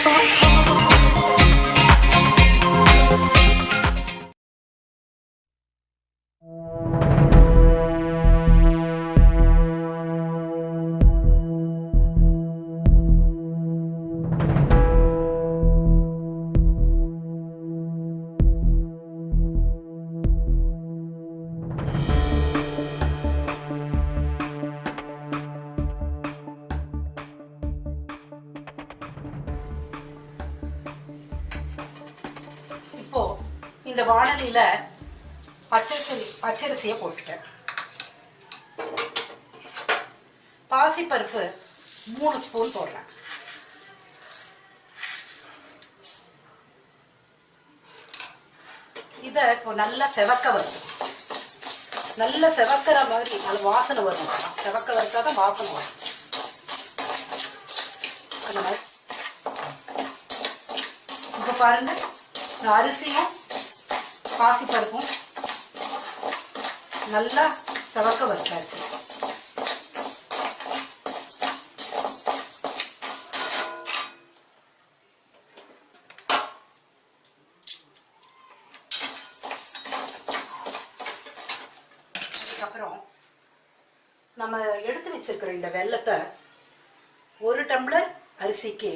இப்போ இந்த வானலியில் பச்சரிசி பச்சரிசியை போட்டுட்டேன். பாசிப்பருப்பு மூணு ஸ்பூன் போடுறேன். இதை இப்போ நல்லா செவக்க வரும் நல்ல செவக்கிற மாதிரி நல்ல வாசனை வரும். செவக்க வறுத்தா தான் வாசனை வரும். இப்போ பாருங்க இந்த அரிசியும் பாசிப்பருப்பும் நல்லா சவக்க வச்சாச்சு. நம்ம எடுத்து வச்சிருக்கிற இந்த வெல்லத்தை ஒரு டம்ளர் அரிசிக்கு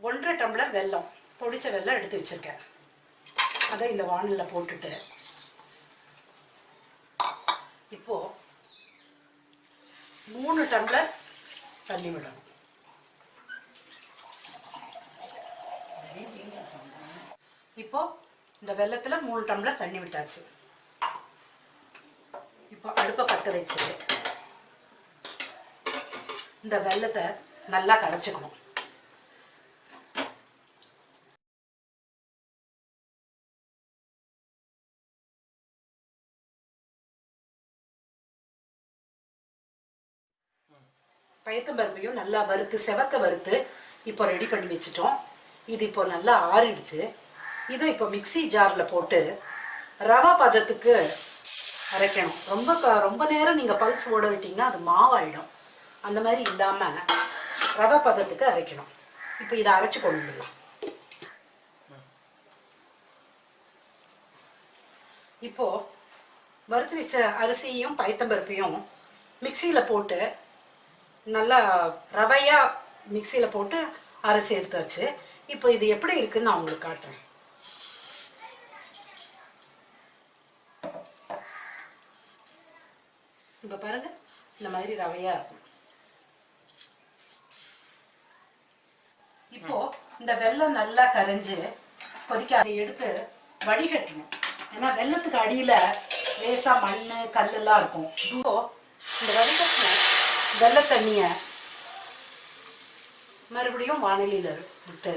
ஒன்றரை டம்ளர் வெல்லம் பொடிச்ச வெல்லம் எடுத்து வச்சிருக்கேன். அதை இந்த வானலில் போட்டுட்டு இப்போ மூணு டம்ளர் தண்ணி விடணும். இப்போ இந்த வெள்ளத்தில் மூணு டம்ளர் தண்ணி விட்டாச்சு. இப்போ அடுப்பை பற்ற வச்சு இந்த வெல்லத்தை நல்லா கரைச்சிக்கணும். பயத்தம்பருப்பையும் நல்லா வறுத்து செவக்க வறுத்து இப்போ ரெடி பண்ணி வச்சுட்டோம். இது இப்போ நல்லா ஆறிடுச்சு. இதை இப்போ மிக்ஸி ஜாரில் போட்டு ரவா பதத்துக்கு அரைக்கணும். ரொம்ப க- ரொம்ப நேரம் நீங்கள் பல்ஸ் ஓட விட்டீங்கன்னா அது மாவாயிடும். அந்த மாதிரி இல்லாமல் ரவா பதத்துக்கு அரைக்கணும். இப்போ இதை அரைச்சி கொண்டு வந்துடலாம். இப்போது வறுத்து வச்ச அரிசியும் பயத்தம்பருப்பையும் மிக்சியில் போட்டு நல்லா ரவையா மிக்சியில் போட்டு அரைச்சி எடுத்தாச்சு. இப்போ இது எப்படி இருக்குன்னு நான் உங்களுக்கு காட்டுறேன். இப்போ பாருங்க இந்த மாதிரி ரவையா இருக்கும். இப்போ இந்த வெல்லம் நல்லா கரைஞ்சு கொதிக்க அதை எடுத்து வடிகட்டணும். ஏன்னா வெல்லத்துக்கு அடியில லேசாக மண் கல்லெல்லாம் இருக்கும். இப்போ இந்த வடிகட்டின வெள்ளை தண்ணியை மறுபடியும் வானிலையில் விட்டு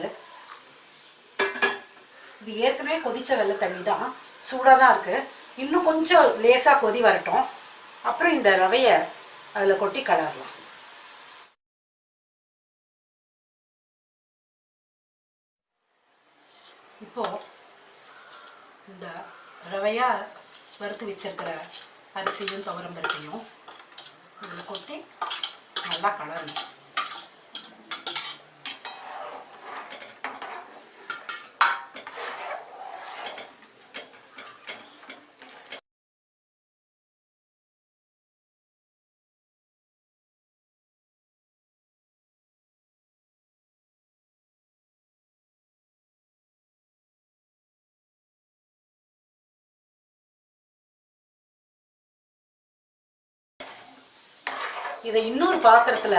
இது ஏற்கனவே கொதிச்ச வெள்ளை தண்ணி தான் சூடாக தான் இருக்கு. இன்னும் கொஞ்சம் லேசா கொதி வரட்டும். அப்புறம் இந்த ரவையை அதில் கொட்டி கலரலாம். இப்போ இந்த ரவையா வறுத்து வச்சிருக்கிற அரிசியும் துவரம்பருப்பையும் இதில் கொட்டி நல்லா கலரணும். இதை இன்னொரு பாத்திரத்தில்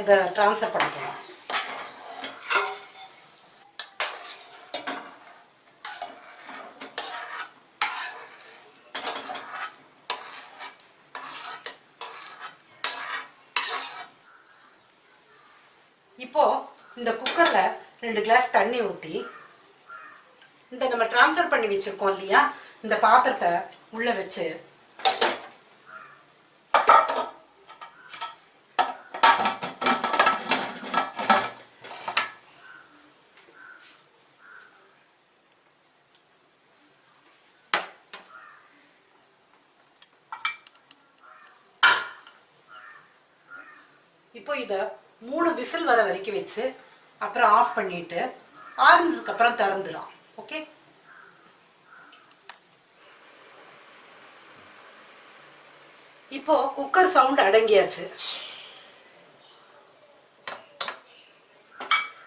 இதை ட்ரான்ஸ்ஃபர் பண்ணிக்கலாம். இப்போ இந்த குக்கரில் ரெண்டு கிளாஸ் தண்ணி ஊற்றி இந்த நம்ம ட்ரான்ஸ்ஃபர் பண்ணி வச்சிருக்கோம் இல்லையா? இந்த பாத்திரத்தை உள்ளே வச்சு இதை மூணு விசில் வர வரைக்கும் வச்சு அப்புறம் ஆஃப் பண்ணிட்டு ஆறுனதுக்கு அப்புறம் திறந்துடும் ஓகே இப்போ குக்கர் சவுண்ட் அடங்கியாச்சு.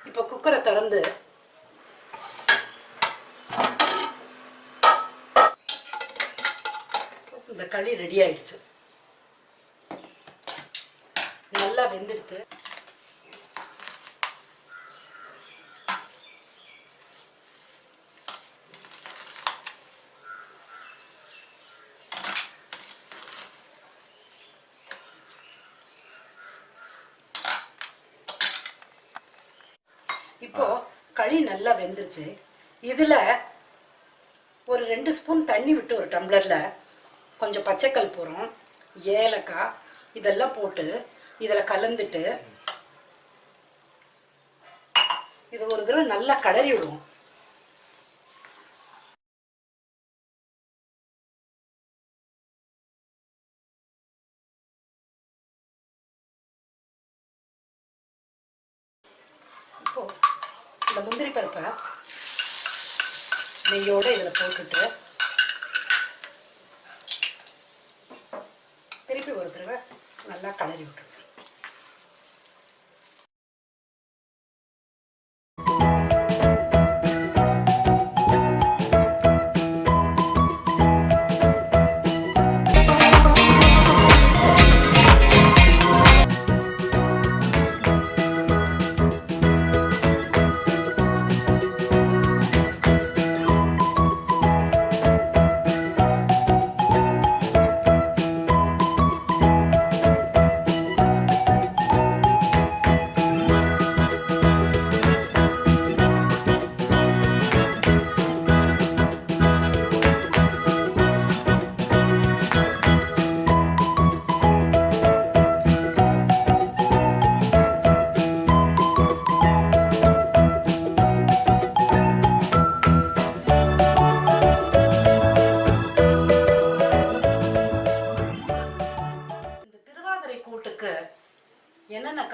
இப்போ குக்கரை திறந்து இந்த களி ரெடி ஆயிடுச்சு. நல்லா வெந்துடுத்து இப்போ களி நல்லா வெந்துருச்சு. இதில் ஒரு ரெண்டு ஸ்பூன் தண்ணி விட்டு ஒரு டம்ளரில் கொஞ்சம் பச்சைக்கல் பூரம் ஏலக்காய் இதெல்லாம் போட்டு இதில் கலந்துட்டு இது ஒரு தடவை நல்லா கடறி விடுவோம். இப்போ இந்த முந்திரி பருப்பை நெய்யோடு இதில் போட்டுட்டு திருப்பி ஒரு தடவை நல்லா கலரி விட்டுருவோம்.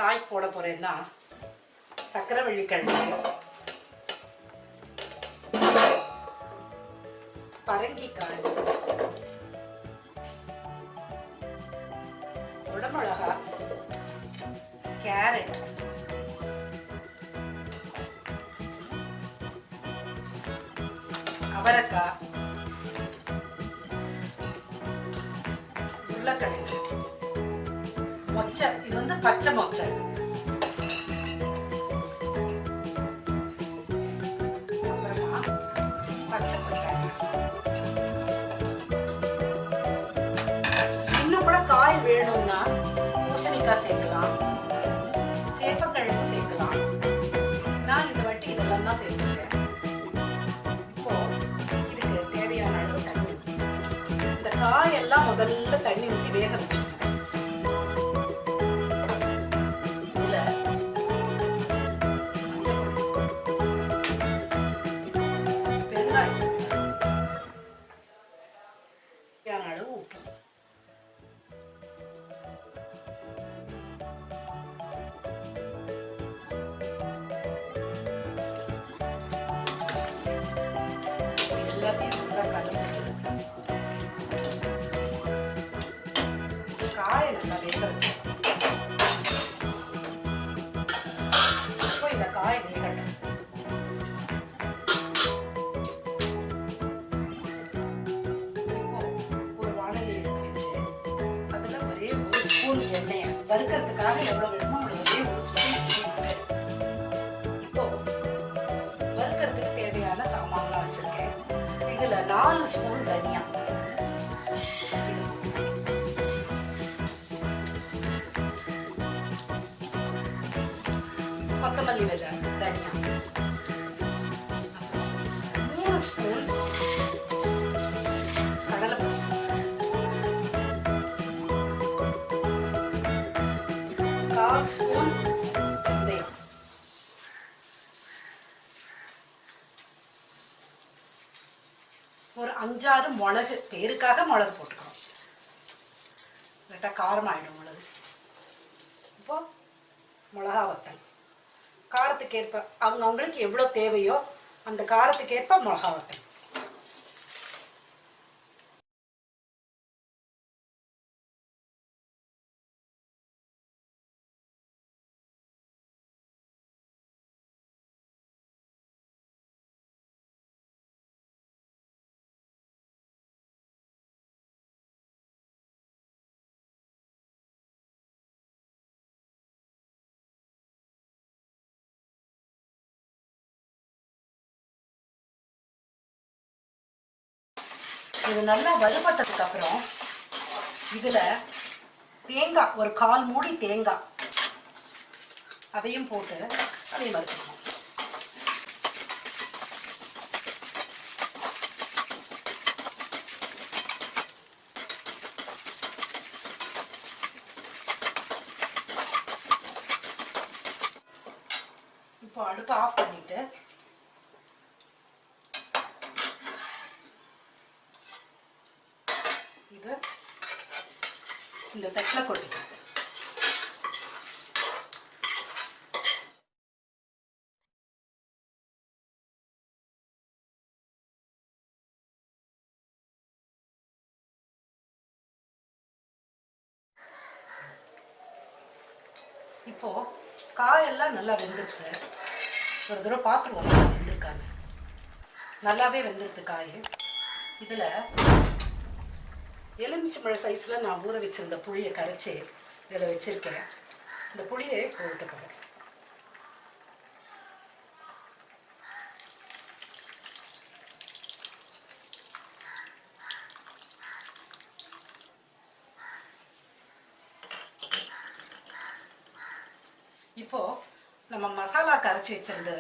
காய் போட போறேன்னா சக்கரை கிழங்கு. பரங்கிக்காய். உடமிளகா கேரட். அவரக்காய். உருளைக்கிழங்கு. மொச்சை இது வந்து பச்சை மொச்சை. அப்புறமா பச்சை பட்டாணி இன்னும் கூட காய் வேணும்னா பூசணிக்காய் சேர்க்கலாம். சேப்பக்கிழங்கு சேர்க்கலாம். நான் இந்த வாட்டி இதெல்லாம் தான் சேர்த்துருக்கேன். இப்போ இதுக்கு தேவையான அளவு தண்ணி இந்த காயெல்லாம் முதல்ல தண்ணி ஊற்றி வேக வச்சுக்கணும். எல்லாத்தையும் நல்லா கலந்து காயை நல்லா வேக இப்போ இந்த காய் வேகட்டும் ஒரு அதில் ஒரே வறுக்கிறதுக்காக எவ்வளோ நாலு ஸ்பூன் தனியா கொத்தமல்லி விதை தனியா மூணு ஸ்பூன் கடலைப்பருப்பு கால் ஸ்பூன் அஞ்சாறு மிளகு பேருக்காக மிளகு போட்டுக்கிறோம். கேட்டால் காரம் ஆயிடும் மிளகு. இப்போ மிளகா வத்தல். காரத்துக்கு ஏற்ப அவங்க அவங்களுக்கு எவ்வளோ தேவையோ அந்த காரத்துக்கு ஏற்ப மிளகா வத்தல். இது நல்லா வறுபட்டதுக்கு அப்புறம் இதுல தேங்காய் ஒரு கால் மூடி தேங்காய். அதையும் போட்டு அதையும் வறுத்துக்கணும். இப்போ அடுப்பு ஆஃப் பண்ணிட்டு இது இந்த தட்டில் கொட்டிக்கலாம் இப்போ காயெல்லாம் நல்லா வெந்துருச்சு. ஒரு தடவை பார்த்துருவோம் நல்லா வெந்திருக்காங்க நல்லாவே வெந்திருக்கு காய். இதில் எலுமிச்சம்பழ சைஸில் நான் ஊற வச்சிருந்த புளியை கரைச்சி இதில் வச்சிருக்கேன். இந்த புளியை ஊற்ற போகிறேன் இப்போ நம்ம மசாலா கரைச்சி வச்சிருந்த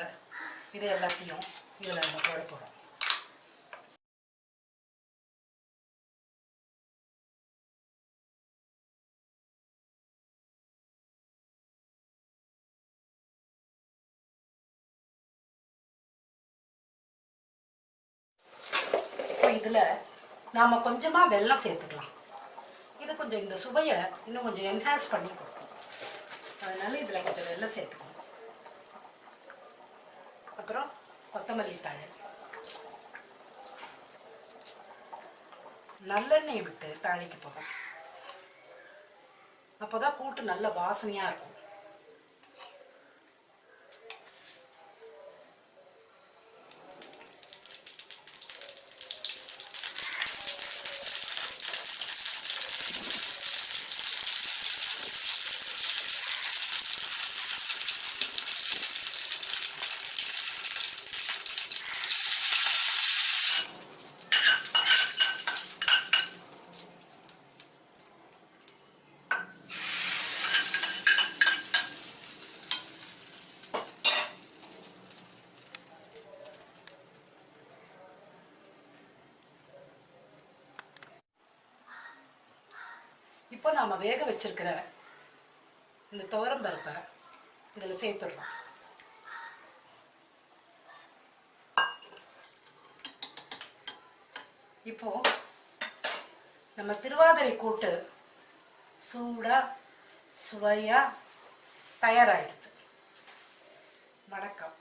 இது எல்லாத்தையும் இதில் நம்ம போட போகிறோம் நாம் கொஞ்சமாக வெல்லம் சேர்த்துக்கலாம். இது கொஞ்சம் இந்த சுவையை இன்னும் கொஞ்சம் என்ஹான்ஸ் பண்ணி கொடுக்கும். அதனால இதில் கொஞ்சம் வெள்ளம் சேர்த்துக்கணும். அப்புறம் கொத்தமல்லி தழை. நல்லெண்ணெய் விட்டு தாளிக்க போகிறோம் அப்போதான் கூட்டு நல்ல வாசனையாக இருக்கும். இப்போ நாம் வேக வச்சிருக்கிற இந்த துவரம் பருப்பை இதில் சேர்த்துடுறோம் இப்போ நம்ம திருவாதிரை கூட்டு சூடாக சுவையாக தயாராகிடுச்சு வணக்கம்.